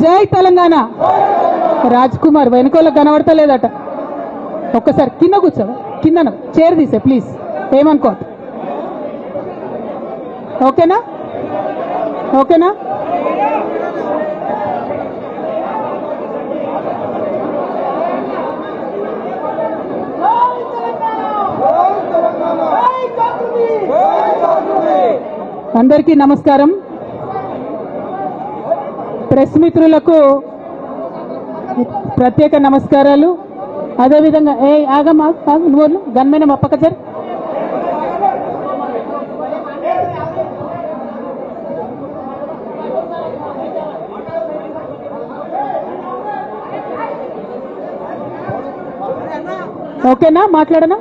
జై తెలంగాణ. రాజ్ కుమార్ వెనుకోల కనబడతలేదట. ఒక్కసారి కింద కూర్చో కింద చైర్ తీసే ప్లీజ్ ఏమనుకో ఓకేనా? ఓకేనా? అందరికీ నమస్కారం. ప్రెస్ మిత్రులకు ప్రత్యేక నమస్కారాలు. అదేవిధంగా ఏ ఆగమ్మా నువ్వు గన్మైన మా సార్ ఓకేనా? మాట్లాడనా?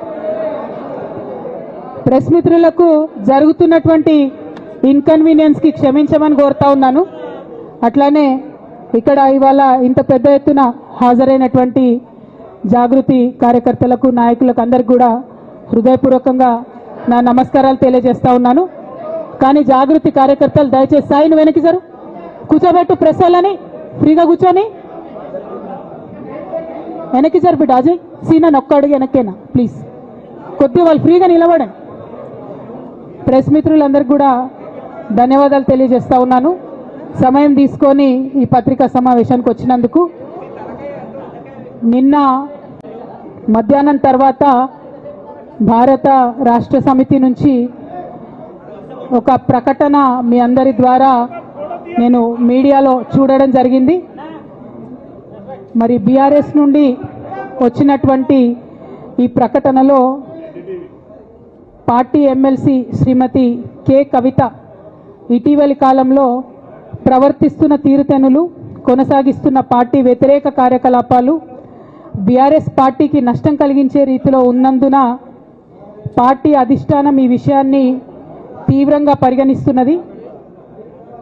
ప్రెస్ మిత్రులకు జరుగుతున్నటువంటి ఇన్కన్వీనియన్స్కి క్షమించమని కోరుతా ఉన్నాను. అట్లానే ఇక్కడ ఇవాళ ఇంత పెద్ద ఎత్తున హాజరైనటువంటి జాగృతి కార్యకర్తలకు నాయకులకు అందరికి కూడా హృదయపూర్వకంగా నా నమస్కారాలు తెలియజేస్తా ఉన్నాను. కానీ జాగృతి కార్యకర్తలు దయచేసి సాయిని వెనక్కి సార్ కూర్చోబెట్టు ప్రెస్ వాళ్ళని ఫ్రీగా కూర్చొని. వెనక్కి సార్ బిడ్డ. అజయ్ సీనా ఒక్క వెనక్కేనా? ప్లీజ్. కొద్దిగా వాళ్ళు ఫ్రీగా నిలబడండి. ప్రెస్ మిత్రులందరికీ కూడా ధన్యవాదాలు తెలియజేస్తా ఉన్నాను. సమయం తీసుకొని ఈ పత్రికా సమావేశానికి వచ్చినందుకు నిన్న మధ్యాహ్నం తర్వాత భారత రాష్ట్ర సమితి నుంచి ఒక ప్రకటన మీ అందరి ద్వారా నేను మీడియాలో చూడడం జరిగింది. మరి బీఆర్ఎస్ నుండి వచ్చినటువంటి ఈ ప్రకటనలో party MLC Shrimati K Kavitha ఇటీవలి కాలంలో ప్రవర్తిస్తున్న తీరుతెనులు కొనసాగిస్తున్న పార్టీ వ్యతిరేక కార్యకలాపాలు బీఆర్ఎస్ పార్టీకి నష్టం కలిగించే రీతిలో ఉన్నందున పార్టీ అధిష్టానం ఈ విషయాన్ని తీవ్రంగా పరిగణిస్తున్నది.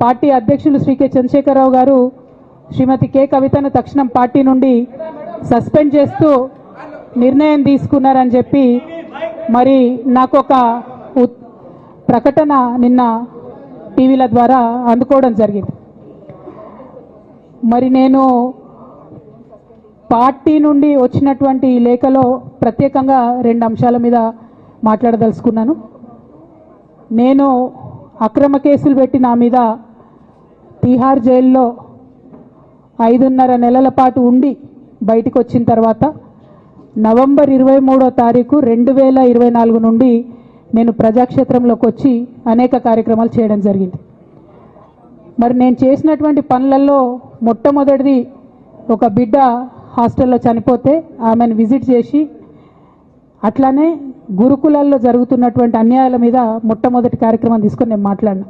పార్టీ అధ్యక్షులు శ్రీ కె. చంద్రశేఖరరావు గారు శ్రీమతి కె. కవితను తక్షణం పార్టీ నుండి సస్పెండ్ చేస్తూ నిర్ణయం తీసుకున్నారని చెప్పి మరి నాకు ఒక ఉత్- ప్రకటన నిన్న టీవీల ద్వారా అందుకోవడం జరిగింది. మరి నేను పార్టీ నుండి వచ్చినటువంటి లేఖలో ప్రత్యేకంగా రెండు అంశాల మీద మాట్లాడదలుచుకున్నాను. నేను అక్రమ కేసులు పెట్టి నా మీద తిహార్ జైల్లో ఐదున్నర నెలల పాటు ఉండి బయటికి వచ్చిన తర్వాత నవంబర్ ఇరవై మూడో తారీఖు రెండు వేల ఇరవై నాలుగు నుండి నేను ప్రజాక్షేత్రంలోకి వచ్చి అనేక కార్యక్రమాలు చేయడం జరిగింది. మరి నేను చేసినటువంటి పనులలో మొట్టమొదటిది ఒక బిడ్డ హాస్టల్లో చనిపోతే ఆమెను విజిట్ చేసి అట్లానే గురుకులాల్లో జరుగుతున్నటువంటి అన్యాయాల మీద మొట్టమొదటి కార్యక్రమం తీసుకొని నేను మాట్లాడినా.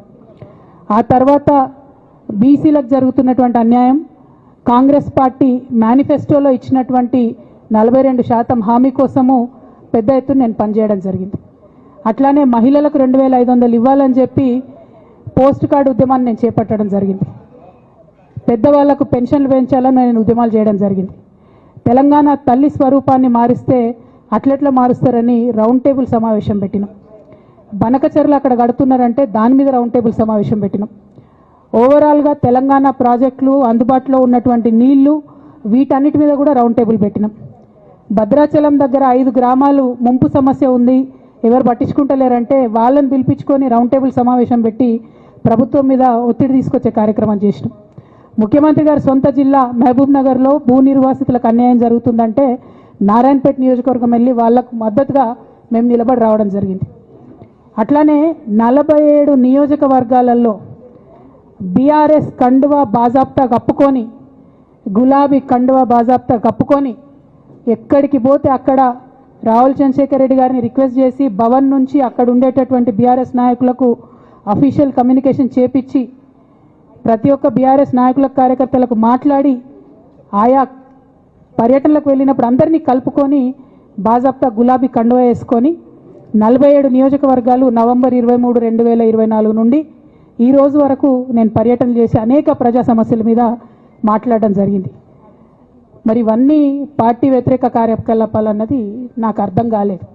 ఆ తర్వాత బీసీలకు జరుగుతున్నటువంటి అన్యాయం కాంగ్రెస్ పార్టీ మేనిఫెస్టోలో ఇచ్చినటువంటి నలభై రెండు శాతం హామీ కోసము పెద్ద ఎత్తున నేను పనిచేయడం జరిగింది. అట్లానే మహిళలకు రెండు వేల ఐదు వందలు ఇవ్వాలని చెప్పి పోస్ట్ కార్డు ఉద్యమాన్ని నేను చేపట్టడం జరిగింది. పెద్దవాళ్ళకు పెన్షన్లు పెంచాలని నేను ఉద్యమాలు చేయడం జరిగింది. తెలంగాణ తల్లి స్వరూపాన్ని మారిస్తే అట్లెట్లా మారుస్తారని రౌండ్ టేబుల్ సమావేశం పెట్టినాం. బనకచర్లు అక్కడ కడుతున్నారంటే దాని మీద రౌండ్ టేబుల్ సమావేశం పెట్టినాం. ఓవరాల్గా తెలంగాణ ప్రాజెక్టులు అందుబాటులో ఉన్నటువంటి నీళ్ళు వీటన్నిటి మీద కూడా రౌండ్ టేబుల్ పెట్టినాం. భద్రాచలం దగ్గర ఐదు గ్రామాలు ముంపు సమస్య ఉంది. ఎవరు పట్టించుకుంటలేరంటే వాళ్ళని పిలిపించుకొని రౌండ్ టేబుల్ సమావేశం పెట్టి ప్రభుత్వం మీద ఒత్తిడి తీసుకొచ్చే కార్యక్రమం చేసినాం. ముఖ్యమంత్రి గారి సొంత జిల్లా మహబూబ్ నగర్లో భూ నిర్వాసితులకు అన్యాయం జరుగుతుందంటే నారాయణపేట నియోజకవర్గం వెళ్ళి వాళ్ళకు మద్దతుగా మేము నిలబడి రావడం జరిగింది. అట్లానే నలభై ఏడు నియోజకవర్గాలలో బీఆర్ఎస్ కండువా బాజాప్తా కప్పుకొని గులాబీ కండువా బాజాప్తా కప్పుకొని ఎక్కడికి పోతే అక్కడ రాహుల్ చంద్రశేఖర్ రెడ్డి గారిని రిక్వెస్ట్ చేసి భవన్ నుంచి అక్కడ ఉండేటటువంటి బీఆర్ఎస్ నాయకులకు అఫీషియల్ కమ్యూనికేషన్ చేపించి ప్రతి ఒక్క బీఆర్ఎస్ నాయకుల కార్యకర్తలకు మాట్లాడి ఆయా పర్యటనలకు వెళ్ళినప్పుడు అందరినీ కలుపుకొని బాజాప్తా గులాబీ కండువ వేసుకొని నలభై ఏడు నియోజకవర్గాలు నవంబర్ ఇరవై మూడు రెండు వేల ఇరవై నాలుగు నుండి ఈ రోజు వరకు నేను పర్యటన చేసి అనేక ప్రజా సమస్యల మీద మాట్లాడడం జరిగింది. మరి ఇవన్నీ పార్టీ వ్యతిరేక కార్యకలాపాలు అన్నది నాకు అర్థం కాలేదు.